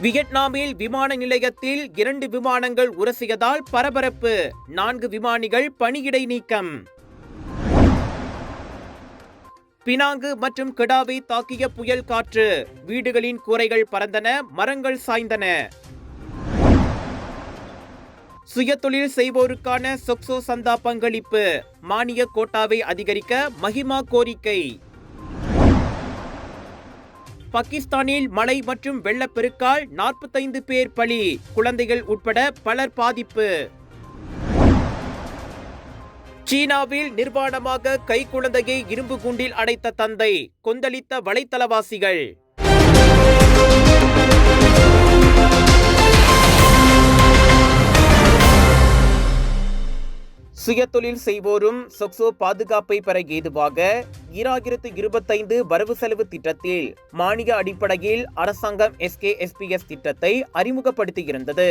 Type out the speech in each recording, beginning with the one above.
வியட்நாமில் விமான நிலையத்தில் இரண்டு விமானங்கள் உரசியதால் பரபரப்பு. நான்கு விமானிகள் பணியிடை நீக்கம். பினாங்கு மற்றும் கெடாவை தாக்கிய புயல் காற்று. வீடுகளின் கூரைகள் பறந்தன மரங்கள் சாய்ந்தன. சுயதொழில் செய்வோருக்கான சொக்சோ சந்தா பங்களிப்பு. மானிய கோட்டாவை அதிகரிக்க மஹிமா கோரிக்கை. பாகிஸ்தானில் மழை மற்றும் வெள்ளப்பெருக்கால் நாற்பத்தைந்து பேர் பலி. குழந்தைகள் உட்பட பலர் பாதிப்பு. சீனாவில் நிர்வாணமாக கை குழந்தையை இரும்பு குண்டில் அடைத்த தந்தை கொந்தளித்த வலைத்தளவாசிகள். சுயதொழில் செய்வோரும் சொக்சோ பாதுகாப்பை பெற ஏதுவாக ஈராயிரத்து இருபத்தைந்து வரவு செலவு திட்டத்தில் மானிய அடிப்படையில் அரசாங்கம் எஸ்கேஎஸ்பிஎஸ் திட்டத்தை அறிமுகப்படுத்தியிருந்தது.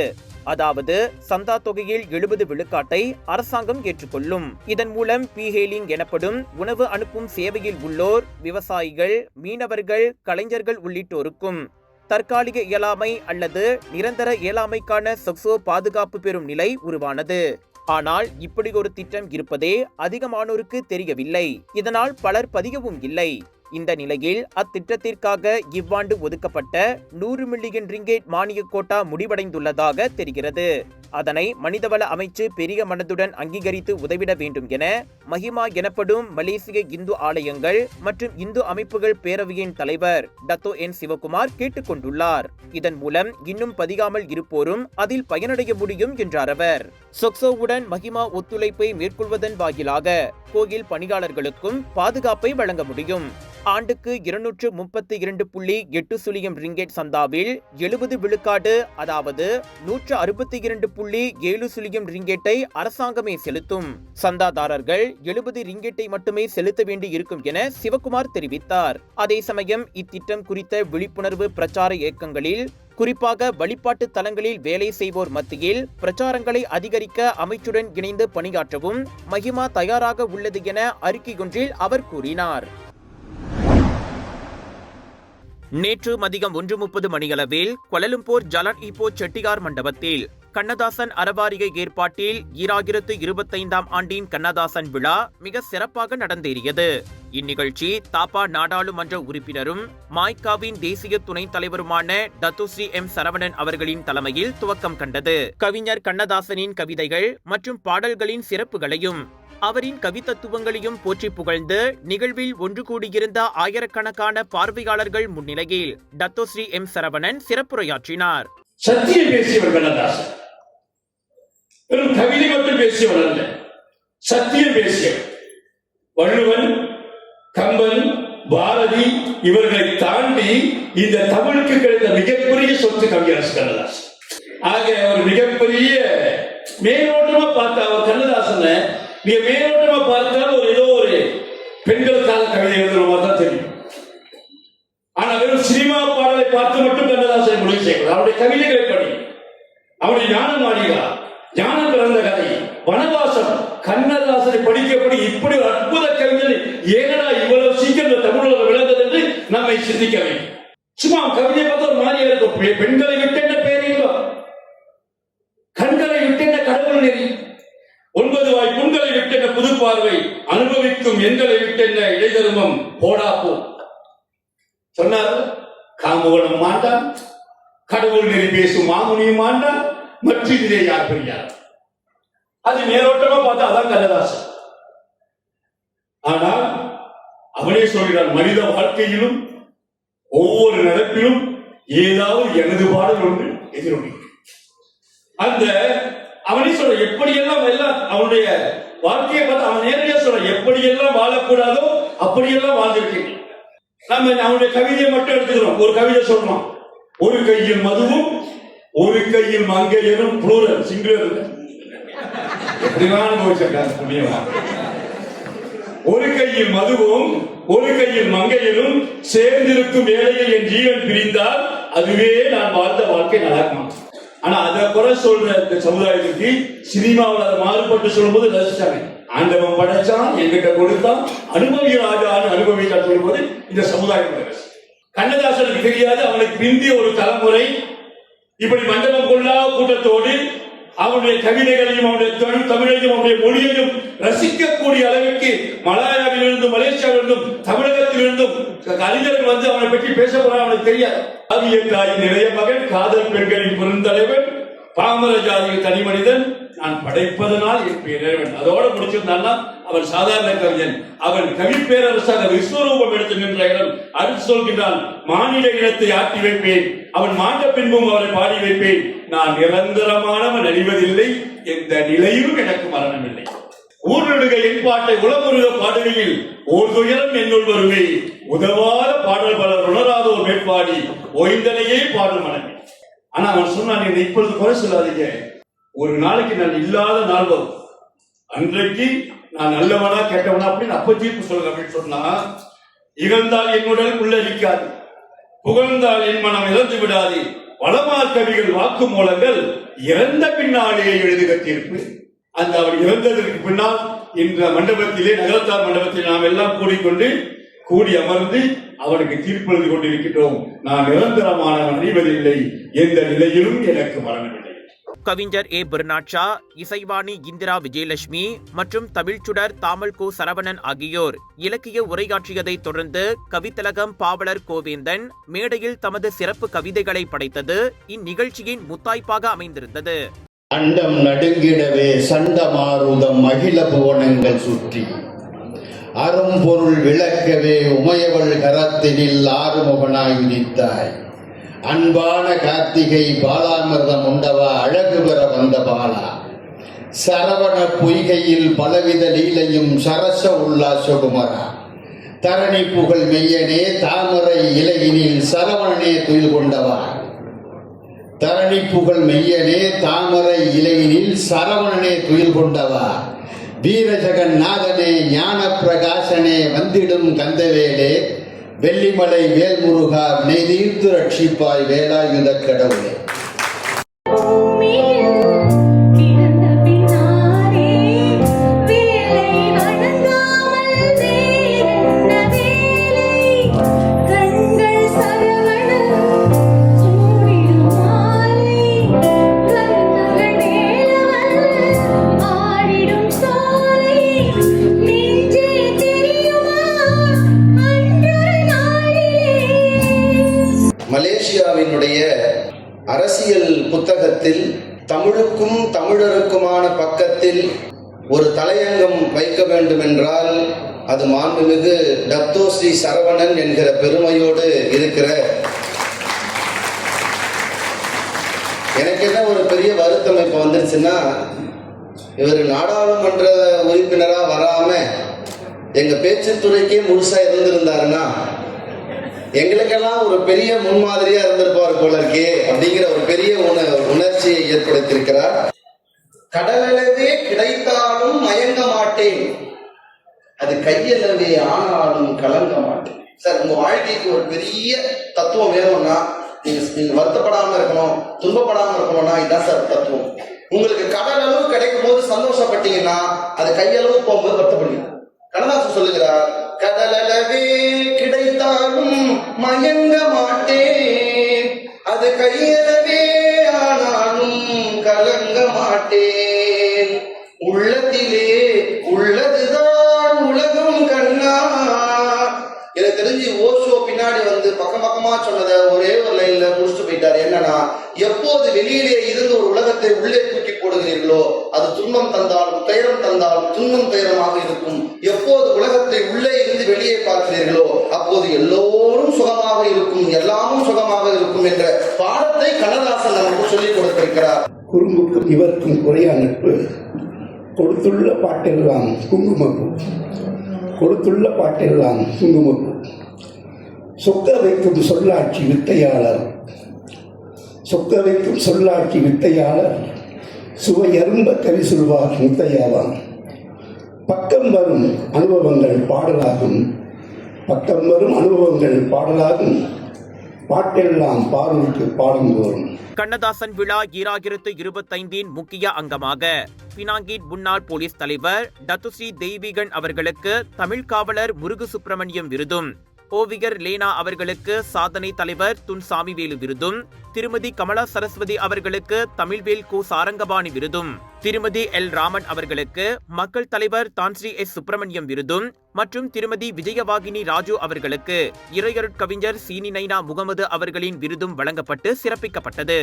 அதாவது சந்தா தொகையில் எழுபது விழுக்காட்டை அரசாங்கம் ஏற்றுக்கொள்ளும். இதன் மூலம் பீஹேலிங் எனப்படும் உணவு அனுப்பும் சேவையில் உள்ளோர் விவசாயிகள் மீனவர்கள் கலைஞர்கள் உள்ளிட்டோருக்கும் தற்காலிக இயலாமை அல்லது நிரந்தர இயலாமைக்கான சொக்சோ பாதுகாப்பு பெறும் நிலை உருவானது. ஆனால் இப்படி ஒரு திட்டம் இருப்பதே அதிகமானோருக்கு தெரியவில்லை. இதனால் பலர் பதியவும் இல்லை. இந்த நிலையில் அத்திட்டத்திற்காக இவ்வாண்டு ஒதுக்கப்பட்ட நூறு மில்லியன் ரிங்கேட் மானிய கோட்டா முடிவடைந்துள்ளதாக தெரிகிறது. அதனை மனிதவள அமைச்சு பெரிய மனதுடன் அங்கீகரித்து உதவிட வேண்டும் என மஹிமா எனப்படும் மலேசிய இந்து ஆலயங்கள் மற்றும் இந்து அமைப்புகள் பேரவையின் தலைவர் டத்தோ என் சிவகுமார் கேட்டுக்கொண்டுள்ளார் இதன் மூலம் இன்னும் பதிகாமல் இருப்போரும் அதில் பயனடைய முடியும் என்றார் அவர். சொக்சோவுடன் மஹிமா ஒத்துழைப்பை மேற்கொள்வதன் வாயிலாக கோயில் பணியாளர்களுக்கும் பாதுகாப்பை வழங்க முடியும். ஆண்டுக்கு இருநூற்று முப்பத்தி இரண்டு புள்ளி எட்டு சுழியம் ரிங்கெட் சந்தாவில் எழுபது விழுக்காடு அதாவது நூற்று அறுபத்தி இரண்டு புள்ளி ஏழு சுழியம் ரிங்கெட்டை அரசாங்கமே செலுத்தும். சந்தாதாரர்கள் எழுபது ரிங்கெட்டை மட்டுமே செலுத்த வேண்டி இருக்கும் என சிவகுமார் தெரிவித்தார். அதே சமயம் இத்திட்டம் குறித்த விழிப்புணர்வு பிரச்சார இயக்கங்களில் குறிப்பாக வழிபாட்டு தலங்களில் வேலை செய்வோர் மத்தியில் பிரச்சாரங்களை அதிகரிக்க அமைச்சுடன் இணைந்து பணியாற்றவும் மகிமா தயாராக உள்ளது என அறிக்கை ஒன்றில் அவர் கூறினார். நேற்று மதியம் ஒன்று முப்பது மணியளவில் கொலலும்பூர் ஜலன் இப்போ செட்டியார் மண்டபத்தில் கண்ணதாசன் அறவாரிய ஏற்பாட்டில் ஈராயிரத்து இருபத்தைந்தாம் ஆண்டின் கண்ணதாசன் விழா மிக சிறப்பாக நடந்தேறியது. இந்நிகழ்ச்சி தாப்பா நாடாளுமன்ற உறுப்பினரும் மாய்காவின் தேசிய துணைத் தலைவருமான தத்துஸ்ரீ எம் சரவணன் அவர்களின் தலைமையில் துவக்கம் கண்டது. கவிஞர் கண்ணதாசனின் கவிதைகள் மற்றும் பாடல்களின் சிறப்புகளையும் அவரின் கவித்தத்துவங்களையும் போற்றி புகழ்ந்து நிகழ்வில் ஒன்று கூடியிருந்த ஆயிரக்கணக்கான பார்வையாளர்கள் முன்னிலையில் தத்தோஸ்ரீ எம் சரவணன் சிறப்புரையாற்றினார். சத்தியம் பேசியவர் கண்ணதாசன். வெறும் கவிதை மட்டும் பேசியவர் அல்ல. சத்தியம் பேசியவர். வள்ளுவன் கம்பன் பாரதி இவர்களை தாண்டி இந்த தமிழுக்கு கிடைத்த மிகப்பெரிய சொத்து கவியரசு கண்ணதாசன். ஆக ஒரு மிகப்பெரிய மேலோட்டமா பார்த்த அவர் கண்ணதாசனை நீங்க மேலோட்டமா பார்த்தால் ஒரு ஏதோ ஒரு பெண்களுக்காக கவிதை எழுதுற மாதிரி தான் தெரியும். ஆனா வெறும் சினிமா பாடலை பார்த்து மட்டும் கண்ணதாசன் முடிவு செய்யக்கூடாது. அவருடைய கவிதைகளை படி. அவருடைய ஞானம் மாளிகா ஞானம் பிறந்த கதை. வனவாசம். கண்ணதாசனை படிக்கப்படி இப்படி ஒரு அற்புத கவிதை ஏனடா இவ்வளவு சீக்கிரம் இந்த தமிழ் விளங்குது என்று நம்மை சிந்திக்க வேண்டும் சும்மா கவிதையை பார்த்தா ஒரு மாதிரி இருக்கும். பெண்களை விட்டு என்ன பேரின்பம் கண்களை விட்டு என்ன கடவுள் நெறி ஒன்பது வாய் புண்களை விட்டு என்ன புது பார்வை அனுபவிக்கும் எண்களை விட்டு என்ன இடைதருமம் போடா போ சொன்னார் காமுகனும் மாண்டான். கடவுள் நெறி பேசும் மாமுனியும் மாண்டான். மற்றும் இதிலே யார் பெரியார்? அது மேலோட்டமா பார்த்தா அதான் கண்ணதாசன். ஆனால் அவனே சொல்கிறான் மனித வாழ்க்கையிலும் ஒவ்வொரு நடப்பிலும் ஏதாவது எனது பாடல் ஒன்று எதிரொலி. அந்த அவனே சொல்ற எப்படியெல்லாம் எல்லாம் அவனுடைய வாழ்க்கையை பார்த்து அவன் நேரடியா சொல்ற எப்படியெல்லாம் வாழக்கூடாதோ அப்படியெல்லாம் வாழ்ந்திருக்கேன் நம்ம அவனுடைய கவிதையை மட்டும் எடுத்துக்கிறோம். ஒரு கவிதை சொல்றோம் ஒரு கையில் மதுவும் ஒரு கையில் மங்கையரும் புளூரல் சிங்குலர் ஒரு கையில் மதுவும் ஒரு கையில் மங்கையிலும் சேர்ந்திருக்கும் வேலையில் என் ஜீவன் பிரிந்தால் அதுவே நான் வாழ்ந்த வாழ்க்கை நடக்குமா ஆனா அதை குறை சொல்ற இந்த சமுதாயத்துக்கு சினிமாவில் அதை மாறுபட்டு சொல்லும்போது ரசிச்சாங்க. ஆண்டவன் படைச்சான் எங்கிட்ட கொடுத்தான். அனுபவி ராஜான்னு அனுபவிக்க சொல்லும்போது இந்த சமுதாயம் கண்ணதாசனுக்கு தெரியாது அவனுக்கு பிந்திய ஒரு தலைமுறை. இப்படி மண்டபம் கொள்ளா கூட்டத்தோடு அவனுடைய கவிதைகளையும் அவனுடைய தமிழையும் அவனுடைய மொழியையும் ரசிக்கக்கூடிய அளவிற்கு மலாயாவிலிருந்தும் மலேசியாவிலிருந்தும் தமிழகத்திலிருந்தும் கலைஞர்கள் வந்து அவனை பற்றி பேச போறான் அவனுக்கு தெரியாது. ஆகிய தாயின் நிறைய மகன் காதல் பெண்களின் பெருந்தலைவன் பாமர ஜாதியின் தனி மனிதன் நான் படைப்பதனால் என் பேரவன் அதோட முடிச்சிருந்தான்னா அவன் சாதாரண கவிஞன். அவன் கவி பேரரசாக விஸ்வரூபம் எடுத்து நின்ற இடம். அடுத்து சொல்கின்றான் மாநில இடத்தை ஆட்டி வைப்பேன். அவன் மாண்ட பின்பும் அவரை பாடி வைப்பேன். நான் நிரந்தரமானவன் அழிவதில்லை. எந்த நிலையும் எனக்கு மரணமில்லை. ஊர்நடுக என் பாட்டை உளமுருக பாடுகையில் ஓர் துயரம் என்னுள் வருவே உதவாத பாடல் பலர் உணராதோர் மேற்பாடி. ஓய்ந்தனையே பாடும் மனமே. ஆனா அவன் சொன்னான் என்னை இப்பொழுது குறை சொல்லாதீங்க. ஒரு நாளைக்கு நான் இல்லாத நாள் வரும். அன்றைக்கு நான் நல்லவனா கெட்டவனா அப்படின்னு அப்ப தீர்ப்பு சொல்லுங்க அப்படின்னு சொன்னா இகழ்ந்தால் என் உடல் உள்ளரிக்காது புகழ்ந்தால் என் மனம் இழந்து விடாது. வளமார் கவிகள் வாக்கு மூலங்கள் இறந்த பின்னாலே எழுதுக தீர்ப்பு. அந்த அவர் இறந்ததற்கு பின்னால் இந்த மண்டபத்திலே நகரத்தார் மண்டபத்தில் நாம் எல்லாம் கூடிக்கொண்டு கூடி அமர்ந்து அவனுக்கு தீர்ப்பு எழுதி கொண்டிருக்கின்றோம். நான் நிரந்தரமானவன் அணிவதில்லை எந்த நிலையிலும் எனக்கு மரணமில்லை. கவிஞர் A. Bernard Shaw Isaivani Indira Vijayalakshmi மற்றும் தமிழ்ச்சுடர் தாமல் கு. சரவணன் ஆகியோர் இலக்கிய உரையாற்றியதைத் தொடர்ந்து கவித்தலகம் பாவலர் கோவேந்தன் மேடையில் தமது சிறப்பு கவிதைகளை படைத்தது இந்நிகழ்ச்சியின் முத்தாய்ப்பாக அமைந்திருந்தது. அண்டம் நடுங்கிடவே சண்டமாருதம் மகிழ புவனங்கள் சுற்றி. அரும்பொருள் விளக்கவே உமையவள் கரத்தினில் ஆறுமுகனாய் நினைத்தாய் அன்பான கார்த்திகை பாலாமிர்தம் உண்டவா? அழகு பெற வந்த பாலா. சரவண பொய்கையில் பலவித லீலையும் சரச உல்லாசகுமரா. தரணி புகழ் மெய்யனே தாமரை இலையினில் சரவணனே துயில் கொண்டவா. தரணி புகழ் மெய்யனே தாமரை இலையினில் சரவணனே துயில் கொண்டவா. வீரஜகநாதனே ஞான பிரகாசனே வந்திடும் கந்தவேலே. வெள்ளிமலை வேல்முருகா நெய்தீர்த்து ரட்சிப்பாய் வேலாயுத கடவுளே. பெரிய வருத்தம் இப்போ வந்துருச்சுன்னா இவர் நாடாளுமன்ற உறுப்பினரா வராம எங்க பேச்சுத்துறைக்கே முழுசா இருந்திருந்தாருன்னா எங்களுக்கெல்லாம் ஒரு பெரிய முன்மாதிரியா இருந்திருப்பார் போல இருக்கே அப்படிங்கிற ஒரு பெரிய உண உணர்ச்சியை ஏற்படுத்தியிருக்கிறார். கடலளவே கிடைத்தாலும் மயங்க மாட்டேன். அது கையளவே ஆனாலும் கலங்க மாட்டேன். சார் உங்க வாழ்க்கைக்கு ஒரு பெரிய தத்துவம் வேணும்னா நீங்க நீங்க வருத்தப்படாம இருக்கணும் துன்பப்படாம இருக்கணும்னா இதுதான் சார் தத்துவம். உங்களுக்கு கடல் அளவு கிடைக்கும் போது சந்தோஷப்பட்டீங்கன்னா அது கையளவு போகும்போது வருத்தப்படுவீங்க. கண்ணதாசன் சொல்லுகிறார் கடலளவே கிடைத்தாலும் மயங்க மாட்டேன். அது கையளவே சொல்லிக் குறும்புக்கும் இவருக்கும் குறையா நட்பு கொடுத்துள்ள பாட்டெல்லாம் குங்குமப்பு. கொடுத்துள்ள பாட்டெல்லாம் குங்குமப்பு. சொக்க வைக்கும் சொல்லாட்சி வித்தையாளர். சொக்க வைக்கும் சொல்லாட்சி வித்தையாளர். சுவையரும்ப கவி சொல்வார் முத்தையாவாம் பக்கம் வரும் அனுபவங்கள் பாடலாகும். பக்கம் வரும் அனுபவங்கள் பாடலாகும். பாட்டெல்லாம் பார்வைக்கு பாடுங்கோறும் கண்ணதாசன் விழா ஈராயிரத்து இருபத்தைந்தின் முக்கிய அங்கமாக. பினாங்கின் முன்னாள் போலீஸ் தலைவர் டத்துஸ்ரீ தெய்வீகன் அவர்களுக்கு தமிழ் காவலர் முருகு சுப்பிரமணியம் விருதும். ஓவியர் லேனா அவர்களுக்கு சாதனை தலைவர் துன் சாமிவேலு விருதும் திருமதி கமலா சரஸ்வதி அவர்களுக்கு தமிழ்வேல் கு சாரங்கபாணி விருதும் திருமதி எல் ராமன் அவர்களுக்கு மக்கள் தலைவர் தான்ஸ்ரீ எஸ் சுப்பிரமணியம் விருதும் மற்றும் திருமதி விஜயவாகினி ராஜு அவர்களுக்கு இறையருட்கவிஞர் சீனி நைனா முகமது அவர்களின் விருதும் வழங்கப்பட்டு சிறப்பிக்கப்பட்டது.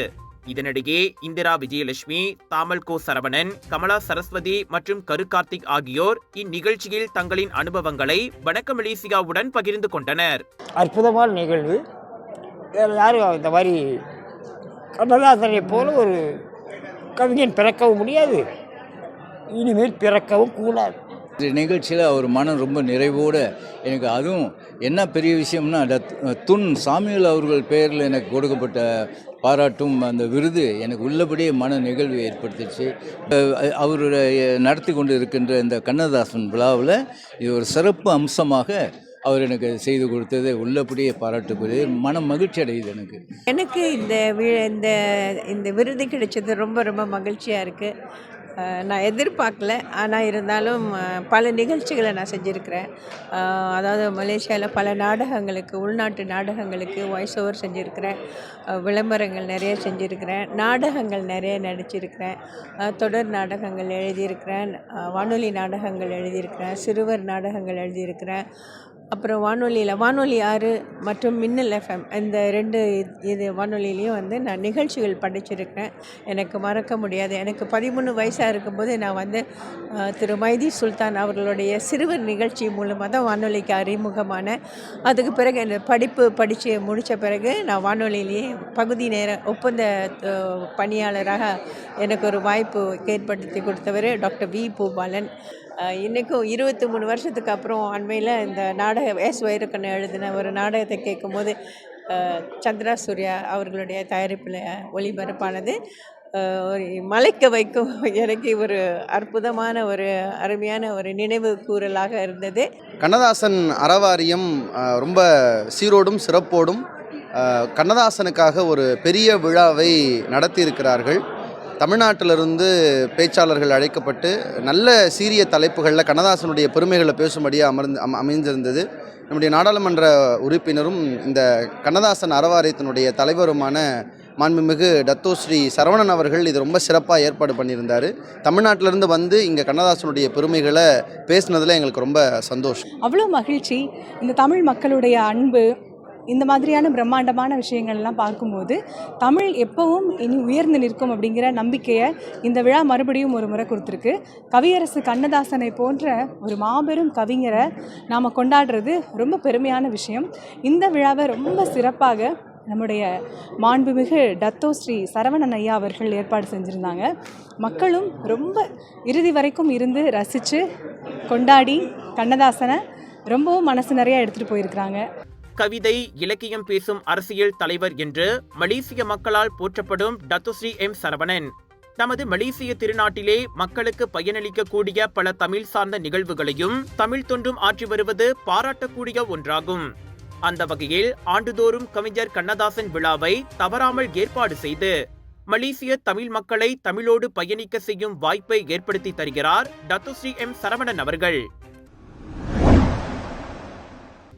இதனிடையே இந்திரா விஜயலட்சுமி தாமல் கோ சரவணன் கமலா சரஸ்வதி மற்றும் கரு கார்த்திக் ஆகியோர் இந்நிகழ்ச்சியில் தங்களின் அனுபவங்களை வணக்க மலேசியாவுடன் பகிர்ந்து கொண்டனர். அற்புதமான நிகழ்வு. வேறு யாரும் இந்த மாதிரி கமலஹாசனை போல ஒரு கவிஞன் பிறக்கவும் முடியாது. இனிமேல் பிறக்கவும் கூடாது. இந்த நிகழ்ச்சியில் அவர் மனம் ரொம்ப நிறைவோடு எனக்கு அதுவும் என்ன பெரிய விஷயம்னா துன் சாமியல் அவர்கள் பெயரில் எனக்கு கொடுக்கப்பட்ட பாராட்டும் அந்த விருது எனக்கு உள்ளபடியே மன நிகழ்வு ஏற்படுத்திச்சு. அஹ் அவருடைய நடத்தி கொண்டு இருக்கின்ற இந்த கண்ணதாசன் விழாவில் இது ஒரு சிறப்பு அம்சமாக அவர் எனக்கு செய்து கொடுத்தது உள்ளபடியே பாராட்டுக்குரிய மனம் மகிழ்ச்சி அடையுது எனக்கு. எனக்கு இந்த வி- இந்த இந்த விருது கிடைச்சது ரொம்ப ரொம்ப மகிழ்ச்சியாக இருக்குது நான் எதிர்பார்க்கல. ஆனால் இருந்தாலும் பல நிகழ்ச்சிகளை நான் செஞ்சுருக்கிறேன். அதாவது மலேசியாவில் பல நாடகங்களுக்கு உள்நாட்டு நாடகங்களுக்கு வாய்ஸ் ஓவர் செஞ்சுருக்கிறேன். விளம்பரங்கள் நிறைய செஞ்சுருக்கிறேன். நாடகங்கள் நிறைய நடிச்சிருக்கிறேன். தொடர் நாடகங்கள் எழுதியிருக்கிறேன். வானொலி நாடகங்கள் எழுதியிருக்கிறேன். சிறுவர் நாடகங்கள் எழுதியிருக்கிறேன். அப்புறம் வானொலியில் வானொலி ஆறு மற்றும் மின்னல் எஃப்எம் இந்த ரெண்டு இது- இது வானொலியிலையும் வந்து நான் நிகழ்ச்சிகள் படிச்சிருக்கேன். எனக்கு மறக்க முடியாது. எனக்கு பதிமூணு வயசாக இருக்கும்போது நான் வந்து திரு மைதி சுல்தான் அவர்களுடைய சிறுவர் நிகழ்ச்சி மூலமாக தான் வானொலிக்கு அறிமுகமான அதுக்கு பிறகு இந்த படிப்பு படித்து முடித்த பிறகு நான் வானொலியிலேயே பகுதி நேர ஒப்பந்த பணியாளராக எனக்கு ஒரு வாய்ப்பு ஏற்படுத்தி கொடுத்தவர் டாக்டர் வி. பூபாலன். இன்றைக்கும் இருபத்தி மூணு வருஷத்துக்கு அப்புறம் அண்மையில் இந்த நாடக எஸ் வைரக்கண்ணு எழுதின ஒரு நாடகத்தை கேட்கும்போது சந்திரா சூர்யா அவர்களுடைய தயாரிப்பில் ஒளிபரப்பானது. ஒரு மலைக்க வைக்கும் எனக்கு ஒரு அற்புதமான ஒரு அருமையான ஒரு நினைவு கூறலாக இருந்தது. கண்ணதாசன் அறவாரியம் ரொம்ப சீரோடும் சிறப்போடும் கண்ணதாசனுக்காக ஒரு பெரிய விழாவை நடத்தியிருக்கிறார்கள். தமிழ்நாட்டிலிருந்து பேச்சாளர்கள் அழைக்கப்பட்டு நல்ல சீரிய தலைப்புகளில் கண்ணதாசனுடைய பெருமைகளை பேசும்படியாக அமர்ந்து அம அமைந்திருந்தது. நம்முடைய நாடாளுமன்ற உறுப்பினரும் இந்த கண்ணதாசன் அறவாரியத்தினுடைய தலைவருமான மாண்புமிகு டத்தோஸ்ரீ சரவணன் அவர்கள் இது ரொம்ப சிறப்பாக ஏற்பாடு பண்ணியிருந்தார். தமிழ்நாட்டிலிருந்து வந்து இங்கே கண்ணதாசனுடைய பெருமைகளை பேசுனதில் எங்களுக்கு ரொம்ப சந்தோஷம். அவ்வளோ மகிழ்ச்சி. இந்த தமிழ் மக்களுடைய அன்பு இந்த மாதிரியான பிரம்மாண்டமான விஷயங்கள்லாம் பார்க்கும்போது தமிழ் எப்பவும் இனி உயர்ந்து நிற்கும் அப்படிங்கிற நம்பிக்கையை இந்த விழா மறுபடியும் ஒரு முறை கொடுத்துருக்கு. கவியரசு கண்ணதாசனை போன்ற ஒரு மாபெரும் கவிஞரை நாம் கொண்டாடுறது ரொம்ப பெருமையான விஷயம். இந்த விழாவை ரொம்ப சிறப்பாக நம்முடைய மாண்புமிகு டத்தோ ஸ்ரீ சரவணன் ஐயா அவர்கள் ஏற்பாடு செஞ்சுருந்தாங்க. மக்களும் ரொம்ப இறுதி வரைக்கும் இருந்து ரசித்து கொண்டாடி கண்ணதாசனை ரொம்பவும் மனசு நிறையா எடுத்துகிட்டு போயிருக்கிறாங்க. கவிதை இலக்கியம் பேசும் அரசியல் தலைவர் என்று மலேசிய மக்களால் போற்றப்படும் டத்துஸ்ரீ எம் சரவணன். தமது மலேசிய திருநாட்டிலே மக்களுக்கு பயனளிக்கக்கூடிய பல தமிழ் சார்ந்த நிகழ்வுகளையும் தமிழ் தொண்டும் ஆற்றி வருவது பாராட்டக்கூடிய ஒன்றாகும். அந்த வகையில் ஆண்டுதோறும் கவிஞர் கண்ணதாசன் விழாவை தவறாமல் ஏற்பாடு செய்து மலேசிய தமிழ் மக்களை தமிழோடு பயணிக்க செய்யும் வாய்ப்பை ஏற்படுத்தி தருகிறார் டத்துஸ்ரீ எம் சரவணன் அவர்கள்.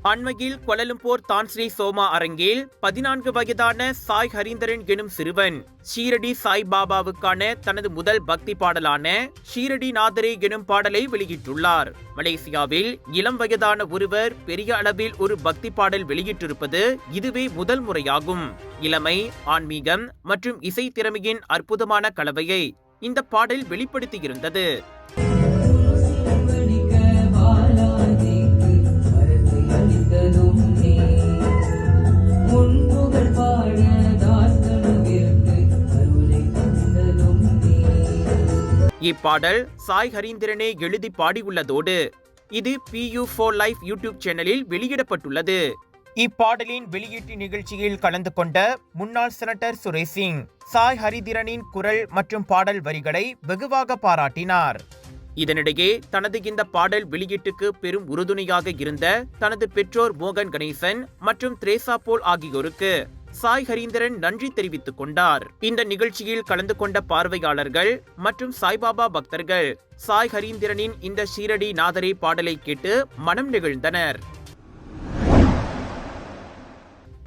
அண்மையில் கொலலும்போர் தான்ஸ்ரீ சோமா அரங்கில் பதினான்கு வயதான சாய் ஹரீந்தரன் எனும் சிறுவன் ஷீரடி சாய் பாபாவுக்கான தனது முதல் பக்தி பாடலான ஷீரடி நாதரே எனும் பாடலை வெளியிட்டுள்ளார். மலேசியாவில் இளம் வயதான ஒருவர் பெரிய அளவில் ஒரு பக்தி பாடல் வெளியிட்டிருப்பது இதுவே முதல் முறையாகும். இளமை ஆன்மீகம் மற்றும் இசை திறமையின் அற்புதமான கலவையை இந்த பாடல் வெளிப்படுத்தியிருந்தது. இப்பாடல் சாய் ஹரீந்திரனே எழுதி பாடியுள்ளதோடு இது பியூ ஃபோர் லைஃப் யூடியூப் சேனலில் வெளியிடப்பட்டுள்ளது. இப்பாடலின் வெளியீட்டு நிகழ்ச்சியில் கலந்து கொண்ட முன்னாள் செனட்டர் சுரேஷ் சிங் சாய் ஹரிதிரனின் குரல் மற்றும் பாடல் வரிகளை வெகுவாக பாராட்டினார். இதனிடையே தனது இந்த பாடல் வெளியீட்டுக்கு பெரும் உறுதுணையாக இருந்த தனது பெற்றோர் மோகன் கணேசன் மற்றும் திரேசா போல் ஆகியோருக்கு சாய் ஹரீந்திரன் நன்றி தெரிவித்துக் கொண்டார். இந்த நிகழ்ச்சியில் கலந்து கொண்ட பார்வையாளர்கள் மற்றும் சாய்பாபா பக்தர்கள் சாய் ஹரீந்திரனின் இந்த ஷீரடி நாதரே பாடலை கேட்டு மனம் நெகிழ்ந்தனர்.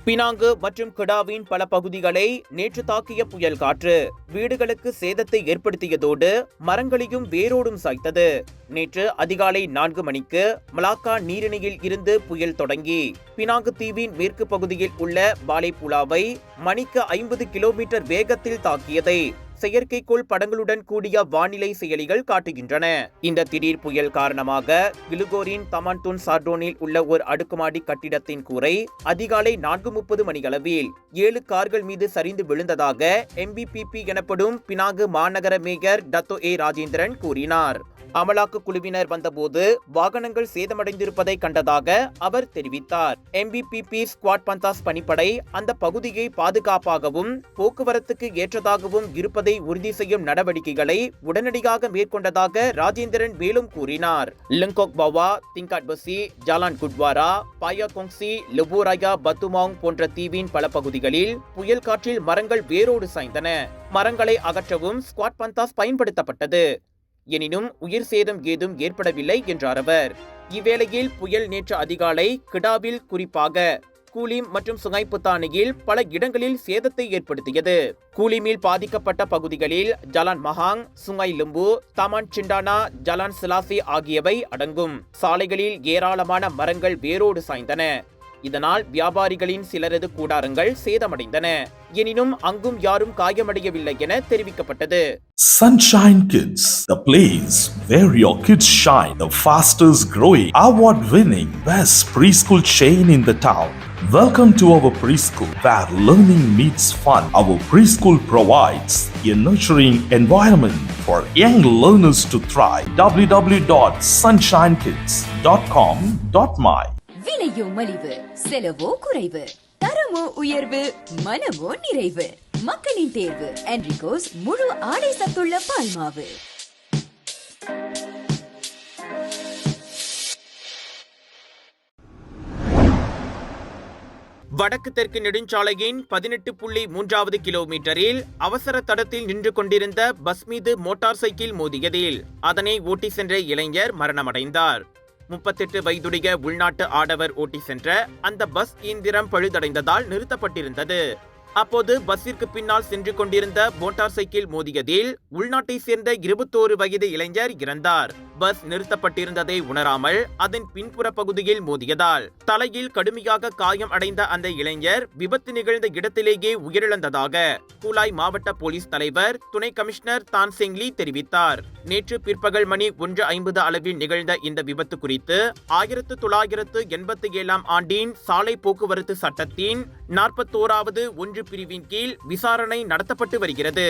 பினாங்கு மற்றும் கிடாவின் பல பகுதிகளை நேற்று தாக்கிய புயல் காற்று வீடுகளுக்கு சேதத்தை ஏற்படுத்தியதோடு மரங்களையும் வேரோடும் சாய்த்தது. நேற்று அதிகாலை நான்கு மணிக்கு மலாக்கா நீரிணையில் இருந்து புயல் தொடங்கி பினாங்கு தீவின் மேற்கு பகுதியில் உள்ள பாலைபுலாவை மணிக்கு ஐம்பது கிலோமீட்டர் வேகத்தில் தாக்கியதை செயற்கைக்கோள் படங்களுடன் கூடிய வானிலை செயலிகள் காட்டுகின்றன. இந்த திடீர் புயல் காரணமாக கிலுகோரின் தமான்துன் சார்டோனில் உள்ள ஒரு அடுக்குமாடி கட்டிடத்தின் கூரை அதிகாலை நான்கு முப்பது மணியளவில் ஏழு கார்கள் மீது சரிந்து விழுந்ததாக எம்பிபிபி எனப்படும் பினாங்கு மாநகர மேயர் டத்தோ ஏ ராஜேந்திரன் கூறினார். அமலாக்க குழுவினர் வந்தபோது வாகனங்கள் சேதமடைந்திருப்பதை கண்டதாக அவர் தெரிவித்தார். எம்பிபிபி ஸ்குவாட் பந்தாஸ் பணிப்படை அந்த பகுதியை பாதுகாப்பாகவும் போக்குவரத்துக்கு ஏற்றதாகவும் இருப்பதை உறுதி செய்யும் நடவடிக்கைகளை உடனடியாக மேற்கொண்டதாக ராஜேந்திரன் மேலும் கூறினார். லிங்கோக் பவா திங்காட் பசி ஜாலான் குட்வாரா பாயாகோங்சி லுபூராயா பத்துமாங் போன்ற தீவின் பல பகுதிகளில் புயல் காற்றில் மரங்கள் வேரோடு சாய்ந்தன. மரங்களை அகற்றவும் ஸ்குவாட் பந்தாஸ் பயன்படுத்தப்பட்டது. எனினும் உயிர் சேதம் ஏதும் ஏற்படவில்லை என்றார் அவர். இவ்வேளையில் புயல் நேற்று அதிகாலை கிடாவில் குறிப்பாக கூலிம் மற்றும் சுங்கைப்புத்தானியில் பல இடங்களில் சேதத்தை ஏற்படுத்தியது. கூலிமில் பாதிக்கப்பட்ட பகுதிகளில் Jalan Mahang Sungai Lumbu Taman Sintana Jalan Silasi ஆகியவை அடங்கும். சாலைகளில் ஏராளமான மரங்கள் வேரோடு சாய்ந்தன. இதனால் வியாபாரிகளின் சிலரது கூடாரங்கள் சேதமடைந்தன எனினும் அங்கும் யாரும் காயமடையவில்லை என தெரிவிக்கப்பட்டது Sunshine Kids, the place where your kids shine, the fastest growing, award winning, best preschool chain in the town. Welcome to our preschool where learning meets fun. Our preschool provides a nurturing environment for young learners to thrive. www.sunshinekids.com.my விலையோ மலிவு செலவோ குறைவு. தரமோ உயர்வு மனமோ நிறைவு. மக்களின் தேர்வு என்ரிகோஸ் முழு ஆடை சத்துள்ள பால்மாவு வடக்கு தெற்கு நெடுஞ்சாலையின் பதினெட்டு புள்ளி மூன்றாவது கிலோமீட்டரில் அவசர தடத்தில் நின்று கொண்டிருந்த பஸ் மீது மோட்டார் சைக்கிள் மோதியதில் அதனை ஓட்டி சென்ற இளைஞர் மரணமடைந்தார். முப்பத்தெட்டு வயதுடைய உள்நாட்டு ஆடவர் ஓட்டி சென்ற அந்த பஸ் இயந்திரம் பழுதடைந்ததால் நிறுத்தப்பட்டிருந்தது. அப்போது பஸ்ஸிற்கு பின்னால் சென்று கொண்டிருந்த மோட்டார் சைக்கிள் மோதியதில் உள்நாட்டை சேர்ந்த இருபத்தோரு வயது இளைஞர் இறந்தார். பஸ் நிறுத்தப்பட்டிருந்ததை உணராமல் அதன் பின்புற பகுதியில் மோதியதால் தலையில் கடுமையாக காயம் அடைந்த அந்த இளைஞர் விபத்து நிகழ்ந்த இடத்திலேயே உயிரிழந்ததாக கூலாய் மாவட்ட போலீஸ் தலைவர் துணை கமிஷனர் தான்செங்லி தெரிவித்தார். நேற்று பிற்பகல் மணி ஒன்று ஐம்பது அளவில் நிகழ்ந்த இந்த விபத்து குறித்து ஆயிரத்து தொள்ளாயிரத்து எண்பத்தி ஏழாம் ஆண்டின் சாலை போக்குவரத்து சட்டத்தின் நாற்பத்தோராவது ஒன்று பிரிவின் கீழ் விசாரணை நடத்தப்பட்டு வருகிறது.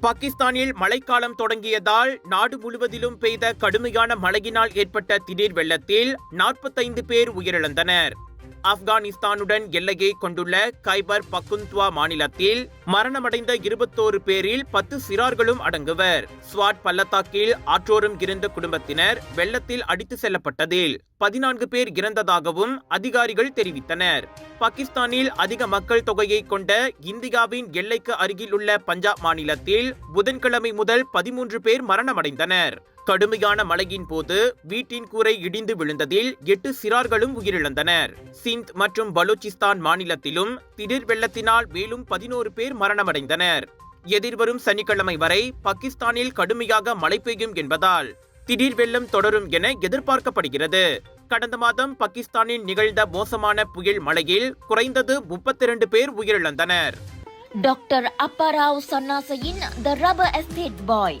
பாகிஸ்தானில் மழைக்காலம் தொடங்கியதால் நாடு முழுவதிலும் பெய்த கடுமையான மழையினால் ஏற்பட்ட திடீர் வெள்ளத்தில் நாற்பத்தைந்து பேர் உயிரிழந்தனர். ஆப்கானிஸ்தானுடன் எல்லையை கொண்டுள்ள கைபர் பக்குந்த்வா மாநிலத்தில் மரணமடைந்த இருபத்தோரு பேரில் பத்து சிறார்களும் அடங்குவர். ஸ்வாட் பள்ளத்தாக்கில் ஆற்றோரும் இருந்த குடும்பத்தினர் வெள்ளத்தில் அடித்து செல்லப்பட்டதில் பதினான்கு பேர் இறந்ததாகவும் அதிகாரிகள் தெரிவித்தனர். பாகிஸ்தானில் அதிக மக்கள் தொகையை கொண்ட இந்தியாவின் எல்லைக்கு அருகில் உள்ள பஞ்சாப் மாநிலத்தில் புதன்கிழமை முதல் பதிமூன்று பேர் மரணமடைந்தனர். கடுமையான மழையின் போது வீட்டின் கூரை இடிந்து விழுந்ததில் எட்டு சிறார்களும் உயிரிழந்தனர். சிந்த் மற்றும் பலூச்சிஸ்தான் மாநிலத்திலும் திடீர் வெள்ளத்தினால் மேலும் பதினோரு பேர் மரணமடைந்தனர். எதிர்வரும் சனிக்கிழமை வரை பாகிஸ்தானில் கடுமையாக மழை பெய்யும் என்பதால் திடீர் வெள்ளம் தொடரும் என எதிர்பார்க்கப்படுகிறது. கடந்த மாதம் பாகிஸ்தானில் நிகழ்ந்த மோசமான புயல் மழையில் குறைந்தது முப்பத்தி இரண்டு பேர் உயிரிழந்தனர். டாக்டர் அப்பாராவ் சன்னாசையின் the rubber estate bye.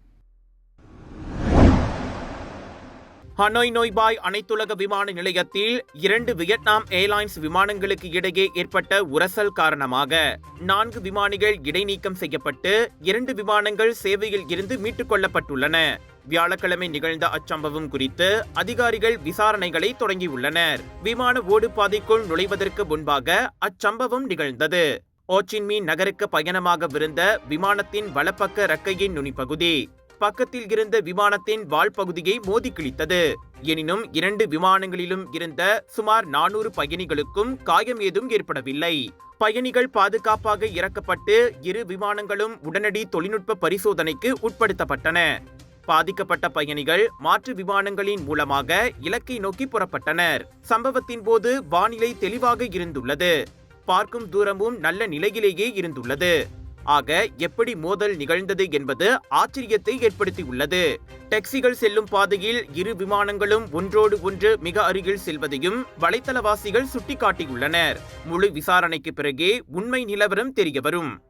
Hanoi நோய்பாய் அனைத்துலக விமான நிலையத்தில் இரண்டு வியட்நாம் ஏர்லைன்ஸ் விமானங்களுக்கு இடையே ஏற்பட்ட உரசல் காரணமாக நான்கு விமானிகள் இடைநீக்கம் செய்யப்பட்டு இரண்டு விமானங்கள் சேவையில் இருந்து மீட்டுக் கொள்ளப்பட்டுள்ளன. வியாழக்கிழமை நிகழ்ந்த அச்சம்பவம் குறித்து அதிகாரிகள் விசாரணைகளை தொடங்கியுள்ளனர். விமான ஓடுபாதைக்குள் நுழைவதற்கு முன்பாக அச்சம்பவம் நிகழ்ந்தது. ஓச்சின்மீன் நகருக்கு பயணமாகவிருந்த விமானத்தின் வலப்பக்க ரக்கையின் நுனிப்பகுதி பக்கத்தில் இருந்த விமானத்தின் வால் பகுதியை மோதி கிழித்தது. எனினும் இரண்டு விமானங்களிலும் இருந்த சுமார் நானூறு பயணிகளுக்கும் காயம் ஏதும் ஏற்படவில்லை. பயணிகள் பாதுகாப்பாக இறக்கப்பட்டு இரு விமானங்களும் உடனடி தொழில்நுட்ப பரிசோதனைக்கு உட்படுத்தப்பட்டன. பாதிக்கப்பட்ட பயணிகள் மாற்று விமானங்களின் மூலமாக இலக்கை நோக்கி புறப்பட்டனர். சம்பவத்தின் போது வானிலை தெளிவாக இருந்துள்ளது. பார்க்கும் தூரமும் நல்ல நிலையிலேயே இருந்துள்ளது. ஆக எப்படி மோதல் நிகழ்ந்தது என்பது ஆச்சரியத்தை ஏற்படுத்தியுள்ளது. டாக்ஸிகள் செல்லும் பாதையில் இரு விமானங்களும் ஒன்றோடு ஒன்று மிக அருகில் செல்வதையும் வலைத்தளவாசிகள் சுட்டிக்காட்டியுள்ளனர். முழு விசாரணைக்கு பிறகே உண்மை நிலவரம் தெரியவரும்.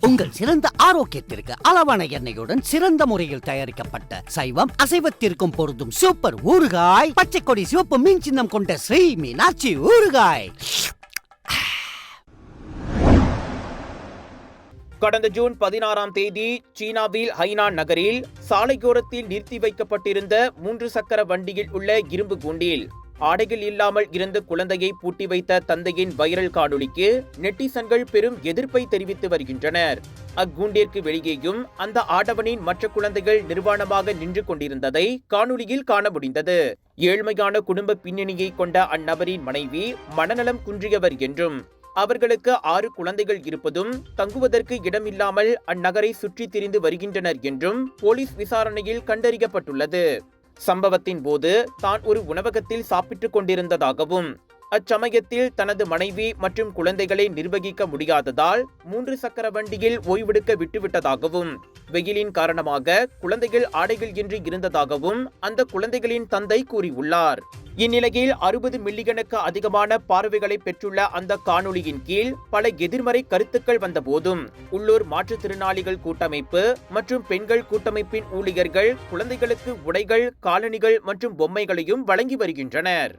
உங்கள் சிறந்த ஆரோக்கியத்திற்கு அளவான எண்ணெயுடன் சிறந்த முறையில் தயாரிக்கப்பட்ட சைவம் அசைவத்திற்கும் பொருந்தும் சூப்பர் ஊறுகாய் பச்சை கொடி சிவப்பு மீன் சின்னம் கொண்ட ஸ்ரீ மீனாட்சி ஊறுகாய். கடந்த ஜூன் பதினாறாம் தேதி சீனாவில் ஹைனான் நகரில் சாலையோரத்தில் நிறுத்தி வைக்கப்பட்டிருந்த மூன்று சக்கர வண்டியில் உள்ள இரும்பு கூண்டில் ஆடைகள் இல்லாமல் இருந்த குழந்தையை பூட்டி வைத்த தந்தையின் வைரல் காணொளிக்கு நெட்டிசன்கள் பெரும் எதிர்ப்பை தெரிவித்து வருகின்றனர். அக்கூண்டிற்கு வெளியேயும் அந்த ஆடவனின் மற்ற குழந்தைகள் நிர்வாணமாக நின்று கொண்டிருந்ததை காணொளியில் காண முடிந்தது. ஏழ்மையான குடும்ப பின்னணியை கொண்ட அந்நபரின் மனைவி மனநலம் குன்றியவர் என்றும் அவர்களுக்கு ஆறு குழந்தைகள் இருப்பதும் தங்குவதற்கு இடமில்லாமல் அந்நகரை சுற்றித் திரிந்து வருகின்றனர் என்றும் போலீஸ் விசாரணையில் கண்டறியப்பட்டுள்ளது. சம்பவத்தின் போது தான் ஒரு உணவகத்தில் சாப்பிட்டுக் கொண்டிருந்ததாகவும் அச்சமயத்தில் தனது மனைவி மற்றும் குழந்தைகளை நிர்வகிக்க முடியாததால் மூன்று சக்கர வண்டியில் ஓய்வெடுக்க விட்டுவிட்டதாகவும் வெயிலின் காரணமாக குழந்தைகள் ஆடைகள் இன்றி இருந்ததாகவும் அந்த குழந்தைகளின் தந்தை கூறியுள்ளார். இந்நிலையில் அறுபது மில்லியனுக்கு அதிகமான பார்வைகளை பெற்றுள்ள அந்த காணொளியின் கீழ் பல எதிர்மறை கருத்துக்கள் வந்தபோதும் உள்ளூர் மாற்றுத்திறனாளிகள் கூட்டமைப்பு மற்றும் பெண்கள் கூட்டமைப்பின் ஊழியர்கள் குழந்தைகளுக்கு உடைகள் காலணிகள் மற்றும் பொம்மைகளையும் வழங்கி வருகின்றனர்.